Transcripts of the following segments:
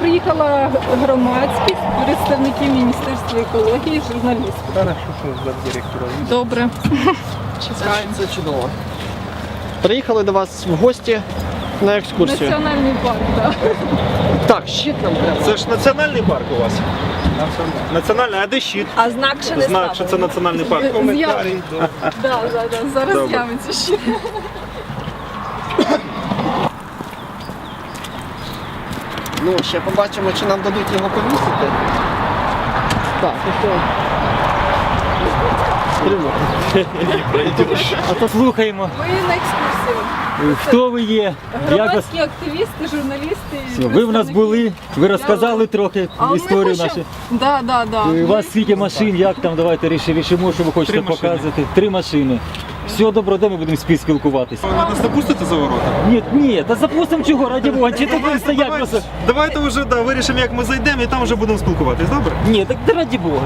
приїхала громадськість, представники Міністерства екології, журналісти. Хорошо, що за директора. Добре. Це чудово. Приїхали до вас в гості на екскурсію. Національний парк, так. Так, щит нам треба. Це ж національний парк у вас? Національний, а де щит? А знак ще не Знак, що це національний парк. Коментарі. Да, да, да. Зараз Добре. з'явиться ще. Ну, ще побачимо, чи нам дадуть його повісити. Так, ну А то слухаємо, Ми на екскурсію. хто ви є. Громадські активісти, журналісти. Ви в нас були, ви розказали трохи А історію нашу. Да, да, да. У вас скільки машин, як там, давайте рішимо, що ви хочете Три показати. Три машини. Все добре, де ми будемо спі- спілкуватися. Ви нас запустите за ворота? Ні, ні, та запустимо чого, раді Бога, чи то ви стоять Давай- просто. Давайте вже да, вирішимо, як ми зайдемо, і там вже будемо спілкуватись, добре? Ні, так та раді Бога.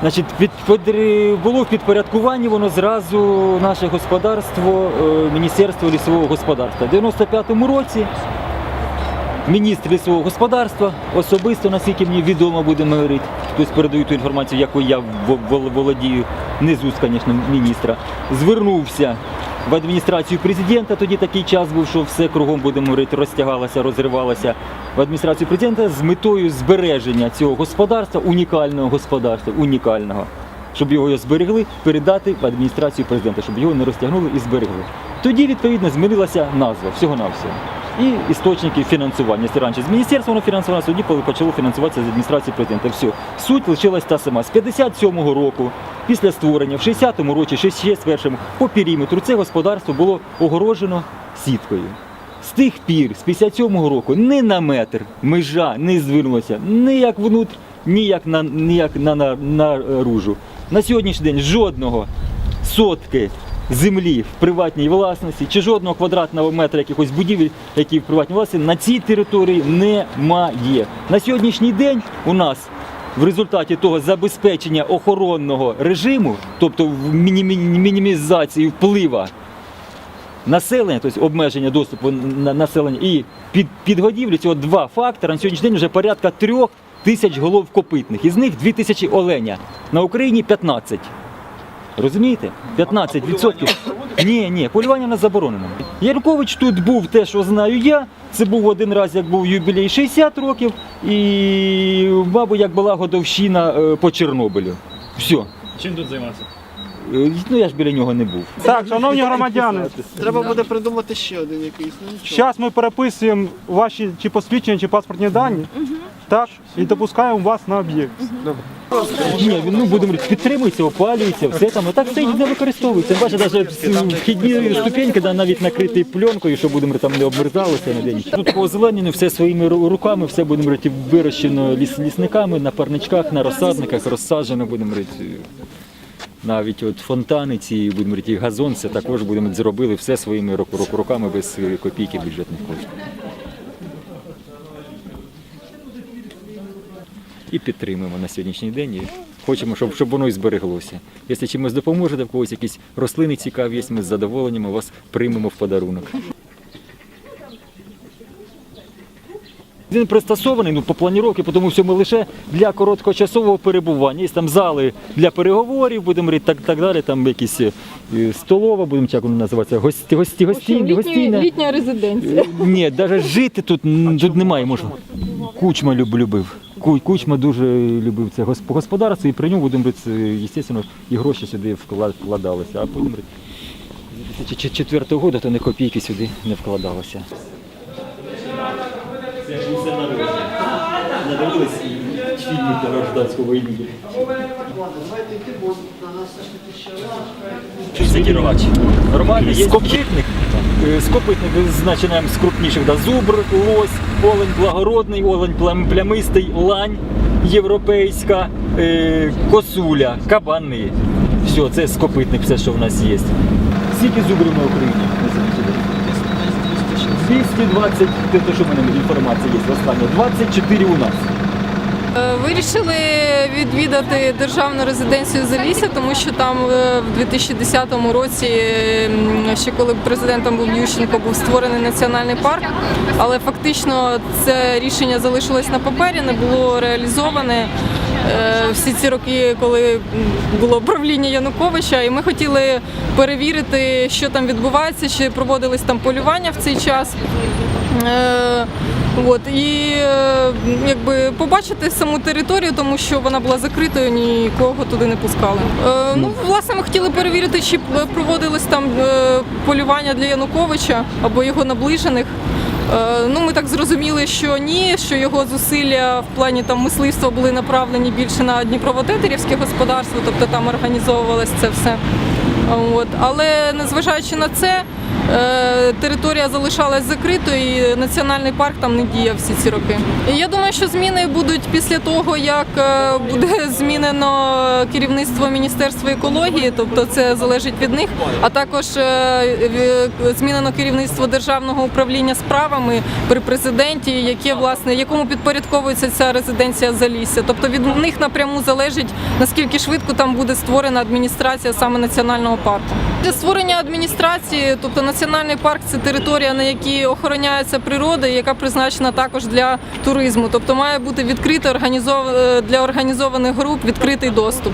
Значить, під, під- було в підпорядкуванні воно зразу наше господарство, е, Міністерство лісового господарства. У 95-му році міністр лісового господарства особисто, наскільки мені відомо, будемо говорити, хтось передає ту інформацію, якою я во- володію, не з уст, звісно, міністра, звернувся в адміністрацію президента. Тоді такий час був, що все кругом, будемо говорити, розтягалося, розривалося в адміністрацію президента з метою збереження цього господарства, унікального господарства, унікального. Щоб його зберегли, передати в адміністрацію президента, щоб його не розтягнули і зберегли. Тоді, відповідно, змінилася назва всього-навсього. І істочники фінансування. Якщо раніше з міністерства воно фінансувалося, тоді почало фінансуватися з адміністрації президента. Все. Суть лишилась та сама. З 57-го року, після створення, в 60-му році, 61-му, по периметру це господарство було огорожено сіткою. З тих пір, з 57-го року, ні на метр межа не звернулася ні як внутрь, ні як на, ні як на, на, наружу. На сьогоднішній день жодного сотки землі в приватній власності чи жодного квадратного метра якихось будівель, які в приватній власності, на цій території немає. На сьогоднішній день у нас в результаті того забезпечення охоронного режиму, тобто мінімізації вплива населення, тобто обмеження доступу на населення і під, підгодівлі цього два фактори. На сьогоднішній день вже порядка трьох тисяч голов копитних. Із них дві тисячі оленя. На Україні 15. Розумієте? 15%. Ні, ні, полювання не заборонено. Яркович тут був те, що знаю я. Це був один раз, як був юбілей 60 років, і, мабуть, як була годовщина е, по Чорнобилю. Все. Чим тут займатися? Ну я ж біля нього не був. Так, шановні громадяни, Треба буде придумати ще один якийсь. Ну нічого. зараз ми переписуємо ваші чи посвідчення, чи паспортні дані, так, і допускаємо вас на об'єкт. Ні, він ну будемо говорити, підтримується, опалюється, все там. Так все не використовується. Бачите, навіть вхідні ступеньки да, навіть накриті пленкою, щоб будемо говорити, там не обмерзалося на день. Тут озеленено все своїми ру- руками, все будемо говорити, вирощено ліс, лісниками, на парничках, на розсадниках, розсаджено, будемо говорити. Навіть от фонтани ці, будемо говорити, газон, це також будемо зробили все своїми ру- ру- руками без е, копійки бюджетних коштів. і підтримуємо на сьогоднішній день. І хочемо, щоб, щоб воно і збереглося. Якщо чимось допоможете, в когось якісь рослини цікаві ми з задоволенням вас приймемо в подарунок. Він пристосований ну, по планіровці, тому всьому лише для короткочасового перебування. Є там зали для переговорів, будемо говорити, так, так далі, там якісь е, столова, будемо як воно називається, гості, гості, гості, Літня, літня резиденція. Ні, навіть жити тут, тут немає. Може. Кучма люб, любив. Кучма дуже любив це гос- господарство і при ньому, будемо говорити, звісно, і гроші сюди вкладалися. А потім з 2004 року то не копійки сюди не вкладалося. Це ж усе народження. Надивились фільмів про гражданську війну. Давайте йти, бо на нас все ж таки ще Це кіровач. Нормально, є скопитник. Скопитник починаємо з крупніших. Да, зубр, лось, олень благородний, олень плямистий, лань європейська, е, косуля, кабани. Все, це скопитник, все, що в нас є. Скільки зубрів на Україні? На сьогоднішній 220, те, те, що в мене інформація є, останнє, 24 у нас. Е, Вирішили відвідати державну резиденцію Залісся, тому що там е, в 2010 році, ще коли президентом був Ющенко, був створений національний парк, але фактично це рішення залишилось на папері, не було реалізоване. е, Всі ці роки, коли було правління Януковича, і ми хотіли перевірити, що там відбувається, чи проводились там полювання в цей час. Е, От і е, якби побачити саму територію, тому що вона була закритою, нікого туди не пускали. Е, ну власне, ми хотіли перевірити, чи проводилось там полювання для Януковича або його наближених. Ну, ми так зрозуміли, що ні, що його зусилля в плані там мисливства були направлені більше на Дніпровотетерівське господарство, тобто там організовувалось це все. От. Але незважаючи на це, територія залишалась закритою і національний парк там не діяв всі ці роки. Я думаю, що зміни будуть після того, як е, буде змінено керівництво Міністерства екології, тобто це залежить від них, а також е, змінено керівництво державного управління справами при президенті, яке власне якому підпорядковується ця резиденція Залісся. Тобто від них напряму залежить наскільки швидко там буде створена адміністрація саме національного парку. Для створення адміністрації, тобто національний парк це територія, на якій охороняється природа, яка призначена також для туризму. Тобто має бути відкритий організов... для організованих груп відкритий доступ.